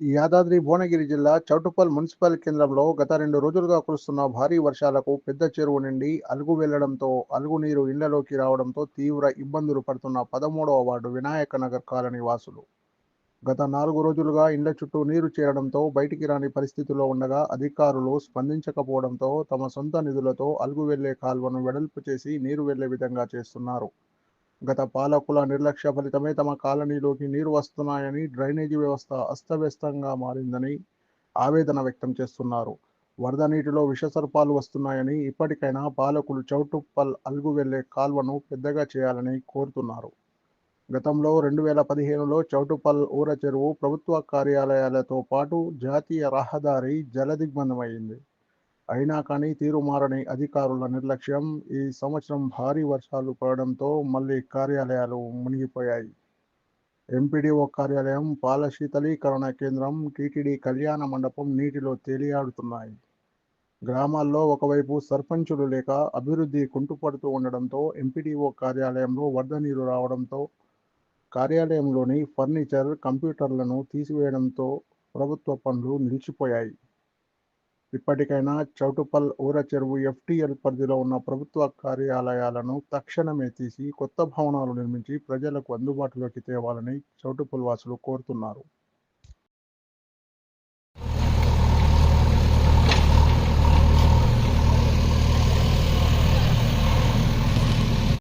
యాదాద్రి భువనగిరి జిల్లా చౌటుప్పల్ మున్సిపల్ కేంద్రంలో గత రెండు రోజులుగా కురుస్తున్న భారీ వర్షాలకు పెద్ద చెరువు నిండి అలుగు వెళ్ళడంతో అలుగు నీరు ఇళ్ళలోకి రావడంతో తీవ్ర ఇబ్బందులు పడుతున్న పదమూడవ వార్డు వినాయక నగర్ కాలనీ వాసులు. గత నాలుగు రోజులుగా ఇండ్ల చుట్టూ నీరు చేరడంతో బయటికి రాని పరిస్థితిలో ఉండగా అధికారులు స్పందించకపోవడంతో తమ సొంత నిధులతో అలుగు వెళ్ళే కాల్వను వెడల్పు చేసి నీరు వెళ్ళే విధంగా చేస్తున్నారు. గత పాలకుల నిర్లక్ష్య ఫలితమే తమ కాలనీలోకి నీరు వస్తున్నాయని డ్రైనేజీ వ్యవస్థ అస్తవ్యస్తంగా మారిందని ఆవేదన వ్యక్తం చేస్తున్నారు. వరద నీటిలో విషసర్పాలు వస్తున్నాయని ఇప్పటికైనా పాలకులు చౌటుప్పల్ అలుగు వెళ్ళే కాల్వను పెద్దగా చేయాలని కోరుతున్నారు. గతంలో రెండు వేల పదిహేనులో చౌటుపల్ ఊర చెరువు ప్రభుత్వ కార్యాలయాలతో పాటు జాతీయ రహదారి జలదిగ్బంధమైంది. అయినా కానీ తీరు మారని అధికారుల నిర్లక్ష్యం ఈ సంవత్సరం భారీ వర్షాలు పడడంతో మళ్ళీ కార్యాలయాలు మునిగిపోయాయి. ఎంపీడీఓ కార్యాలయం పాల శీతలీకరణ కేంద్రం టీటీడీ కళ్యాణ మండపం నీటిలో తేలియాడుతున్నాయి. గ్రామాల్లో ఒకవైపు సర్పంచులు లేక అభివృద్ధి కుంటుపడుతూ ఉండడంతో ఎంపీడీఓ కార్యాలయంలో వరద నీరు రావడంతో కార్యాలయంలోని ఫర్నిచర్ కంప్యూటర్లను తీసివేయడంతో ప్రభుత్వ పనులు నిలిచిపోయాయి. ఇప్పటికైనా చౌటుపల్ ఊర చెరువు ఎఫ్టీఎల్ పరిధిలో ఉన్న ప్రభుత్వ కార్యాలయాలను తక్షణమే తీసి కొత్త భవనాలు నిర్మించి ప్రజలకు అందుబాటులోకి తేవాలని చౌటుపల్ వాసులు కోరుతున్నారు.